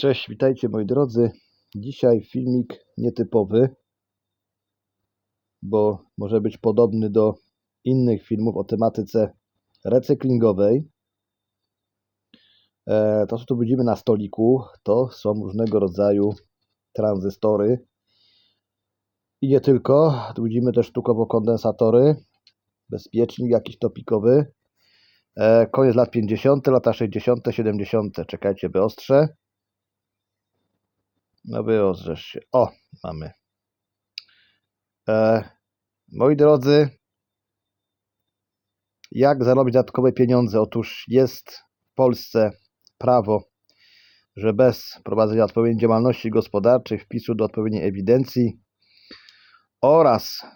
Cześć, witajcie moi drodzy. Dzisiaj filmik nietypowy, bo może być podobny do innych filmów o tematyce recyklingowej. E, To, co tu widzimy na stoliku, to są różnego rodzaju tranzystory. I nie tylko. Tu widzimy też sztukowo kondensatory, bezpiecznik jakiś topikowy. E, Koniec lat 50., lata 60., 70. Czekajcie, wyostrzę. No wyozrzesz się. O, mamy. E, moi drodzy, jak zarobić dodatkowe pieniądze? Otóż jest w Polsce prawo, że bez prowadzenia odpowiedniej działalności gospodarczej, wpisu do odpowiedniej ewidencji oraz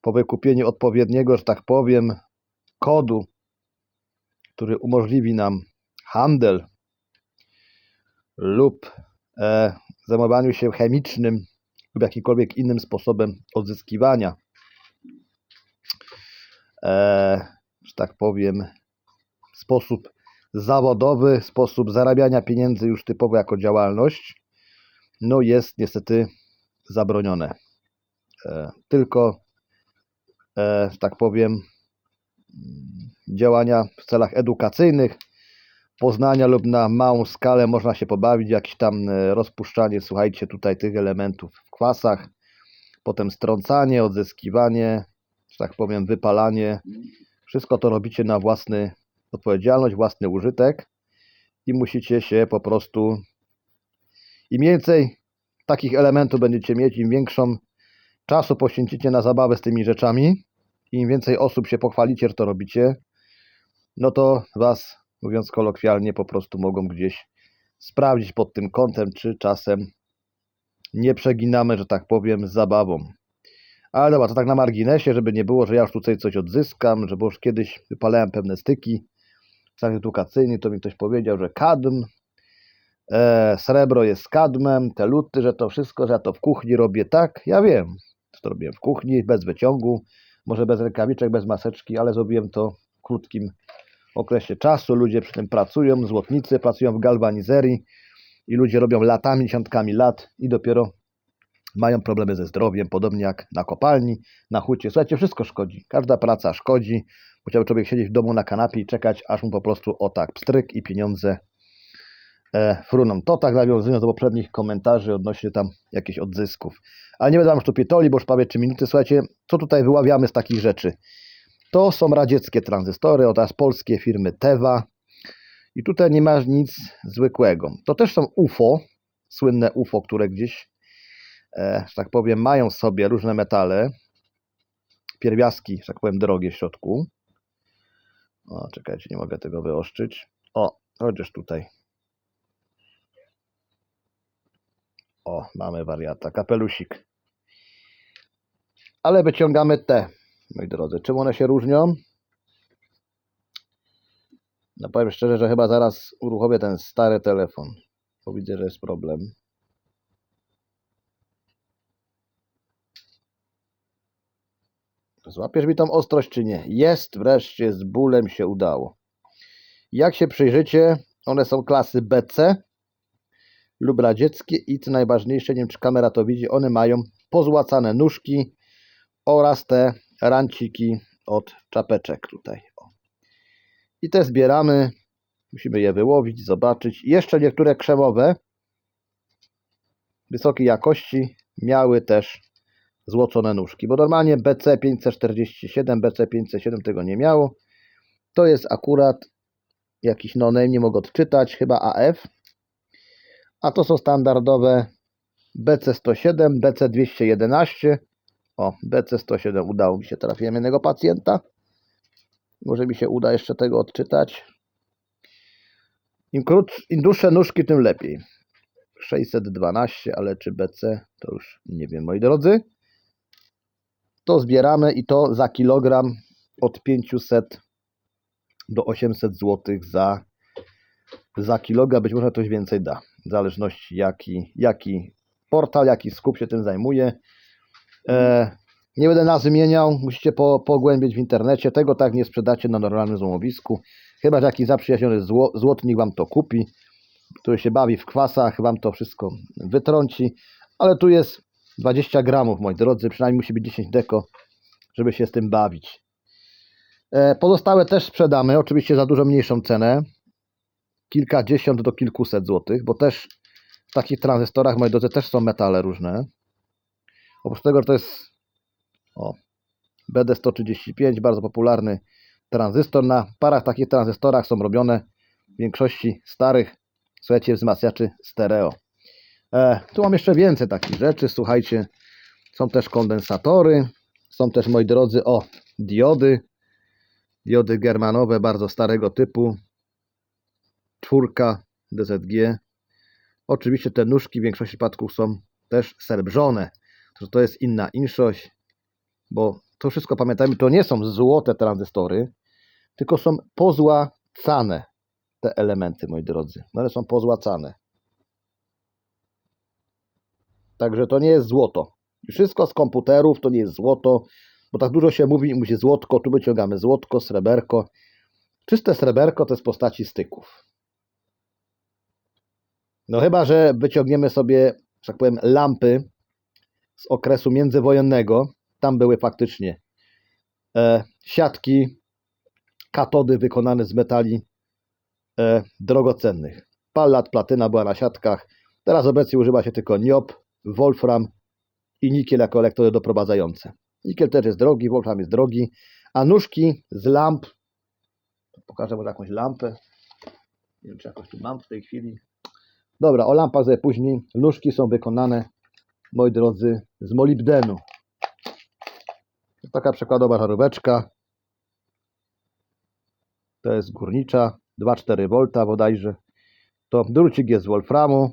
po wykupieniu odpowiedniego, że tak powiem, kodu, który umożliwi nam handel lub e, zajmowaniu się chemicznym lub jakimkolwiek innym sposobem odzyskiwania, e, że tak powiem, sposób zawodowy, sposób zarabiania pieniędzy już typowo jako działalność, no jest niestety zabronione. E, tylko, e, że tak powiem, działania w celach edukacyjnych, poznania lub na małą skalę można się pobawić, jakieś tam e, rozpuszczanie, słuchajcie, tutaj tych elementów w kwasach, potem strącanie, odzyskiwanie, że tak powiem, wypalanie. Wszystko to robicie na własny odpowiedzialność, własny użytek i musicie się po prostu im więcej takich elementów będziecie mieć, im większą czasu poświęcicie na zabawę z tymi rzeczami, im więcej osób się pochwalicie, że to robicie, no to was mówiąc kolokwialnie, po prostu mogą gdzieś sprawdzić pod tym kątem, czy czasem nie przeginamy, że tak powiem, z zabawą. Ale dobra, to tak na marginesie, żeby nie było, że ja już tutaj coś odzyskam, że bo już kiedyś wypalałem pewne styki w celach edukacyjnych, to mi ktoś powiedział, że kadm, e, srebro jest kadmem, te luty, że to wszystko, że ja to w kuchni robię tak. Ja wiem, to robiłem w kuchni, bez wyciągu, może bez rękawiczek, bez maseczki, ale zrobiłem to w krótkim okresie czasu. Ludzie przy tym pracują, złotnicy pracują w galwanizerii i ludzie robią latami, dziesiątkami lat i dopiero mają problemy ze zdrowiem, podobnie jak na kopalni, na hucie. Słuchajcie, wszystko szkodzi. Każda praca szkodzi. Musiał człowiek siedzieć w domu na kanapie i czekać, aż mu po prostu o tak pstryk i pieniądze e, fruną. To tak nawiązując do poprzednich komentarzy odnośnie tam jakichś odzysków. Ale nie będę wam już tu pitoli, bo już prawie 3 minuty. Słuchajcie, co tutaj wyławiamy z takich rzeczy? To są radzieckie tranzystory oraz polskie firmy Teva. I tutaj nie ma nic zwykłego. To też są UFO, słynne UFO, które gdzieś, e, że tak powiem, mają w sobie różne metale, pierwiastki, że tak powiem, drogie w środku. O, czekajcie, nie mogę tego wyoszczyć. O, chociaż tutaj. O, mamy wariata, kapelusik. Ale wyciągamy te moi drodzy. Czym one się różnią? No powiem szczerze, że chyba zaraz uruchomię ten stary telefon, bo widzę, że jest problem. Złapiesz mi tą ostrość, czy nie? Jest, wreszcie z bólem się udało. Jak się przyjrzycie, one są klasy BC lub radzieckie i co najważniejsze, nie wiem czy kamera to widzi, one mają pozłacane nóżki oraz te ranciki od czapeczek tutaj. I te zbieramy. Musimy je wyłowić, zobaczyć. Jeszcze niektóre krzemowe wysokiej jakości miały też złocone nóżki, bo normalnie BC547, BC507 tego nie miało. To jest akurat jakiś no-name, nie mogę odczytać, chyba AF. A to są standardowe BC107, BC211 o, BC107 udało mi się, trafiłem jednego pacjenta. Może mi się uda jeszcze tego odczytać. Im, krótsz, im dłuższe nóżki, tym lepiej. 612, ale czy BC, to już nie wiem, moi drodzy. To zbieramy i to za kilogram od 500 do 800 zł za, za kilogram. Być może coś więcej da. W zależności jaki, jaki portal, jaki skup się tym zajmuje. E, nie będę nazwy zmieniał, musicie po, pogłębić w internecie. Tego tak nie sprzedacie na normalnym złomowisku. Chyba, że jakiś zaprzyjaźniony zło, złotnik Wam to kupi. który się bawi w kwasach, Wam to wszystko wytrąci. Ale tu jest 20 gramów, moi drodzy, przynajmniej musi być 10 deko, żeby się z tym bawić. E, Pozostałe też sprzedamy, oczywiście za dużo mniejszą cenę. Kilkadziesiąt do kilkuset złotych, bo też w takich tranzystorach, moi drodzy, też są metale różne. Oprócz tego że to jest o, BD135, bardzo popularny tranzystor. Na parach takich tranzystorach są robione w większości starych, słuchajcie, wzmacniaczy stereo. E, tu mam jeszcze więcej takich rzeczy, słuchajcie, są też kondensatory, są też, moi drodzy, o, diody, diody germanowe bardzo starego typu, czwórka DZG. Oczywiście te nóżki w większości przypadków są też srebrzone, to, to jest inna inszość, bo to wszystko pamiętajmy, to nie są złote tranzystory, tylko są pozłacane te elementy, moi drodzy. No, One są pozłacane. Także to nie jest złoto. Wszystko z komputerów to nie jest złoto, bo tak dużo się mówi, musi złotko, tu wyciągamy złotko, sreberko. Czyste sreberko to jest w postaci styków. No chyba, że wyciągniemy sobie, że tak powiem, lampy z okresu międzywojennego. Tam były faktycznie e, siatki, katody wykonane z metali e, drogocennych. Pallat, platyna była na siatkach. Teraz obecnie używa się tylko niob, wolfram i nikiel jako elektrody doprowadzające. Nikiel też jest drogi, wolfram jest drogi, a nóżki z lamp, pokażę może jakąś lampę, nie wiem czy jakoś tu mam w tej chwili. Dobra, o lampach sobie później. Nóżki są wykonane, moi drodzy, z molibdenu. Taka przykładowa żaróweczka. To jest górnicza, 2,4 V bodajże. To drucik jest z wolframu,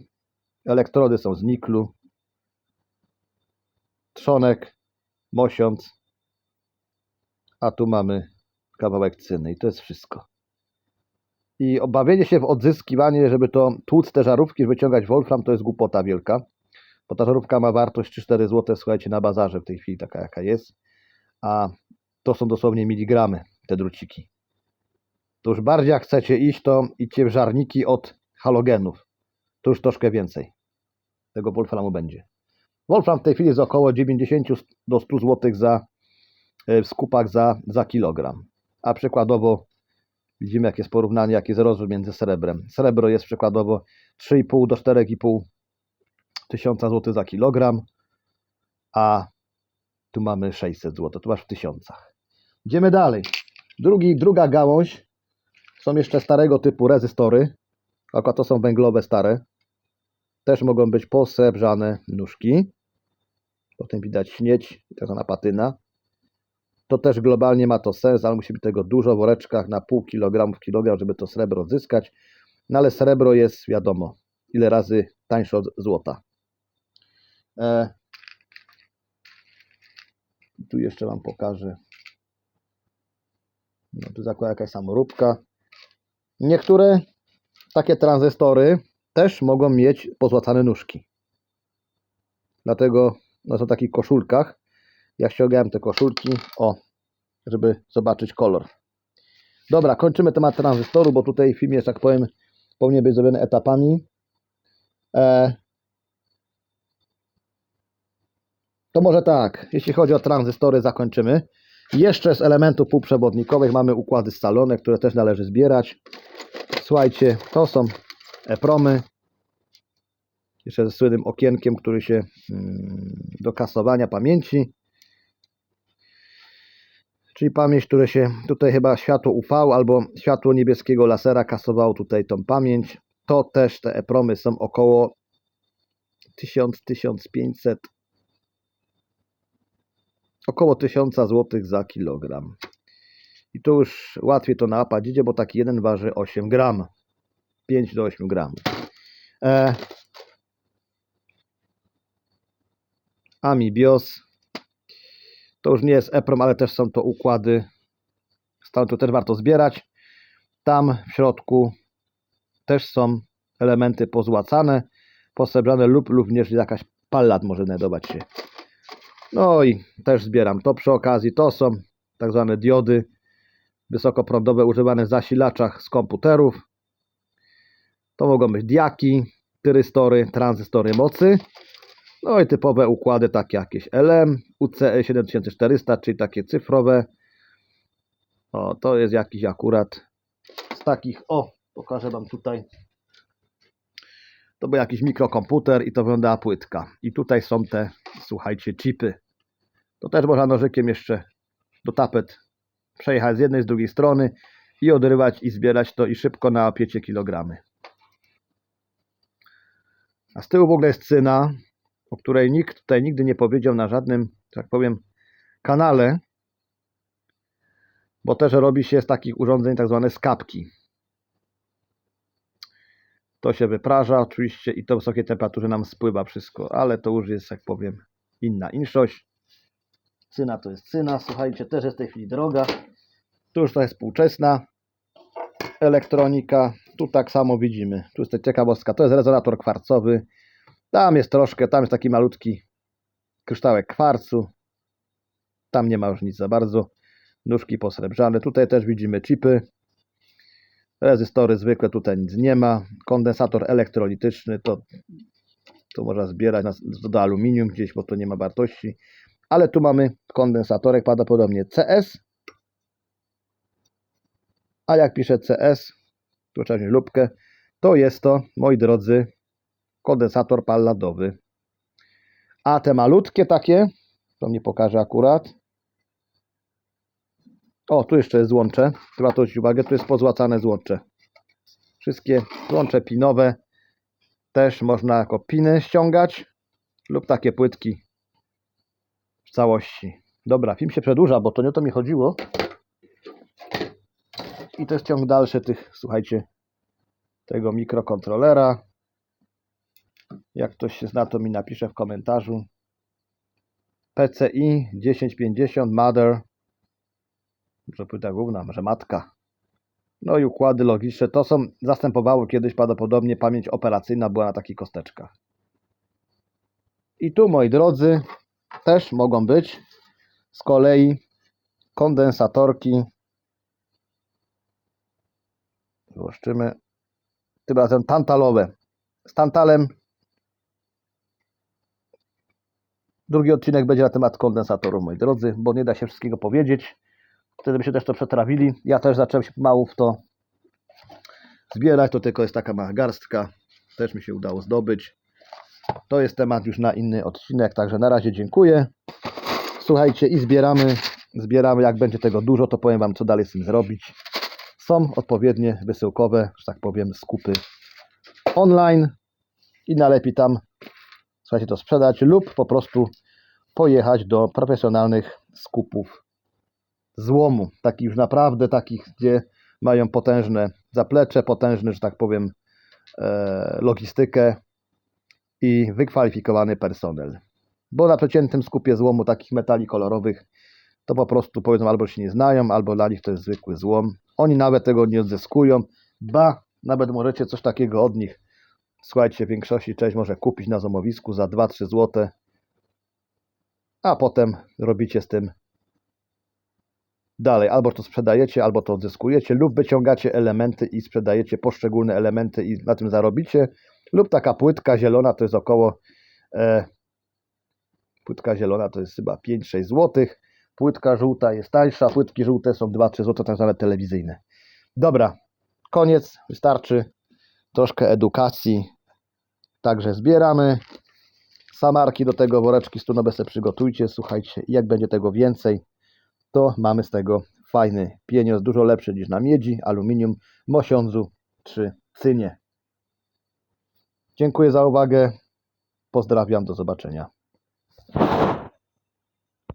elektrody są z niklu, trzonek, mosiąc, a tu mamy kawałek cyny i to jest wszystko. I obawienie się w odzyskiwanie, żeby to tłuc te żarówki, wyciągać wolfram, to jest głupota wielka, bo ta ma wartość 3-4 zł, słuchajcie, na bazarze w tej chwili taka jaka jest, a to są dosłownie miligramy, te druciki. To już bardziej jak chcecie iść, to idźcie w żarniki od halogenów. To już troszkę więcej tego wolframu będzie. Wolfram w tej chwili jest około 90 do 100 zł za, e, w skupach za, za kilogram. A przykładowo widzimy, jakie jest porównanie, jaki jest rozwój między srebrem. Srebro jest przykładowo 3,5 do 4,5 tysiąca złotych za kilogram, a tu mamy 600 zł, tu masz w tysiącach. Idziemy dalej. Drugi, druga gałąź są jeszcze starego typu rezystory. Akurat to są węglowe stare. Też mogą być posrebrzane nóżki. Potem widać śmieć, tak zwana patyna. To też globalnie ma to sens, ale musi być tego dużo w woreczkach na pół kilogramów, kilogram, żeby to srebro odzyskać. No ale srebro jest, wiadomo, ile razy tańsze od złota. E, tu jeszcze Wam pokażę. No, tu zakłada jakaś samoróbka. Niektóre takie tranzystory też mogą mieć pozłacane nóżki. Dlatego no, są w takich koszulkach. Ja ściągałem te koszulki, o, żeby zobaczyć kolor. Dobra, kończymy temat tranzystoru, bo tutaj film jest, jak powiem, powinien być zrobiony etapami. E, to może tak, jeśli chodzi o tranzystory, zakończymy. Jeszcze z elementów półprzewodnikowych mamy układy scalone, które też należy zbierać. Słuchajcie, to są EPROMy. Jeszcze ze słynnym okienkiem, który się mm, do kasowania pamięci. Czyli pamięć, które się tutaj chyba światło UV albo światło niebieskiego lasera kasowało tutaj tą pamięć. To też te EPROMy są około 1000-1500 około 1000 zł za kilogram. I tu już łatwiej to napad idzie, bo taki jeden waży 8 gram. 5 do 8 gram. E, Amibios. To już nie jest EPROM, ale też są to układy. Stąd to też warto zbierać. Tam w środku też są elementy pozłacane, posrebrzane lub również jakaś pallat może znajdować się. No i też zbieram to przy okazji. To są tak zwane diody wysokoprądowe używane w zasilaczach z komputerów. To mogą być diaki, tyrystory, tranzystory mocy. No i typowe układy takie jakieś LM, UCE 7400, czyli takie cyfrowe. O, to jest jakiś akurat z takich, o, pokażę Wam tutaj. To był jakiś mikrokomputer i to wyglądała płytka. I tutaj są te, słuchajcie, chipy. To też można nożykiem jeszcze do tapet przejechać z jednej, z drugiej strony i odrywać i zbierać to i szybko na 5 kilogramy. A z tyłu w ogóle jest cyna, o której nikt tutaj nigdy nie powiedział na żadnym, tak powiem, kanale, bo też robi się z takich urządzeń tak zwane skapki. To się wypraża oczywiście i to wysokiej temperaturze nam spływa wszystko, ale to już jest, jak powiem, inna inszość. Cyna to jest cyna, słuchajcie, też jest w tej chwili droga. Tu już to jest współczesna elektronika. Tu tak samo widzimy. Tu jest ta ciekawostka. To jest rezonator kwarcowy. Tam jest troszkę, tam jest taki malutki kryształek kwarcu. Tam nie ma już nic za bardzo. Nóżki posrebrzane. Tutaj też widzimy chipy. Rezystory zwykłe, tutaj nic nie ma. Kondensator elektrolityczny to, to można zbierać na, do aluminium gdzieś, bo to nie ma wartości. Ale tu mamy kondensatorek prawdopodobnie CS. A jak piszę CS, tu trzeba wziąć lubkę, to jest to, moi drodzy, kondensator palladowy. A te malutkie takie, to mnie pokażę akurat. O, tu jeszcze jest złącze. Trzeba zwrócić uwagę, tu jest pozłacane złącze. Wszystkie złącze pinowe też można jako piny ściągać lub takie płytki w całości. Dobra, film się przedłuża, bo to nie o to mi chodziło. I jest ciąg dalszy tych, słuchajcie, tego mikrokontrolera. Jak ktoś się zna, to mi napisze w komentarzu. PCI 1050 Mother. Może płyta główna, może matka. No i układy logiczne. To są, zastępowało kiedyś prawdopodobnie pamięć operacyjna była na takich kosteczkach. I tu, moi drodzy, też mogą być z kolei kondensatorki. Złoszczymy. Tym razem tantalowe. Z tantalem. Drugi odcinek będzie na temat kondensatorów, moi drodzy, bo nie da się wszystkiego powiedzieć. Wtedy by się też to przetrawili. Ja też zacząłem się pomału w to zbierać. To tylko jest taka mała garstka. Też mi się udało zdobyć. To jest temat już na inny odcinek, także na razie dziękuję. Słuchajcie i zbieramy, zbieramy, jak będzie tego dużo, to powiem Wam, co dalej z tym zrobić. Są odpowiednie wysyłkowe, że tak powiem, skupy online i najlepiej tam, słuchajcie, to sprzedać lub po prostu pojechać do profesjonalnych skupów złomu, takich już naprawdę takich, gdzie mają potężne zaplecze, potężny, że tak powiem, e, logistykę i wykwalifikowany personel. Bo na przeciętnym skupie złomu takich metali kolorowych to po prostu powiedzą albo się nie znają, albo dla nich to jest zwykły złom. Oni nawet tego nie odzyskują, ba, nawet możecie coś takiego od nich, słuchajcie, w większości część może kupić na złomowisku za 2-3 zł, a potem robicie z tym dalej. Albo to sprzedajecie, albo to odzyskujecie, lub wyciągacie elementy i sprzedajecie poszczególne elementy i na tym zarobicie, lub taka płytka zielona to jest około e, płytka zielona to jest chyba 5-6 zł, płytka żółta jest tańsza, płytki żółte są 2-3 zł, tak zwane telewizyjne. Dobra, koniec, wystarczy troszkę edukacji, także zbieramy. Samarki do tego, woreczki stunowe sobie przygotujcie, słuchajcie, jak będzie tego więcej, to mamy z tego fajny pieniądz, dużo lepszy niż na miedzi, aluminium, mosiądzu czy cynie. Dziękuję za uwagę. Pozdrawiam, do zobaczenia.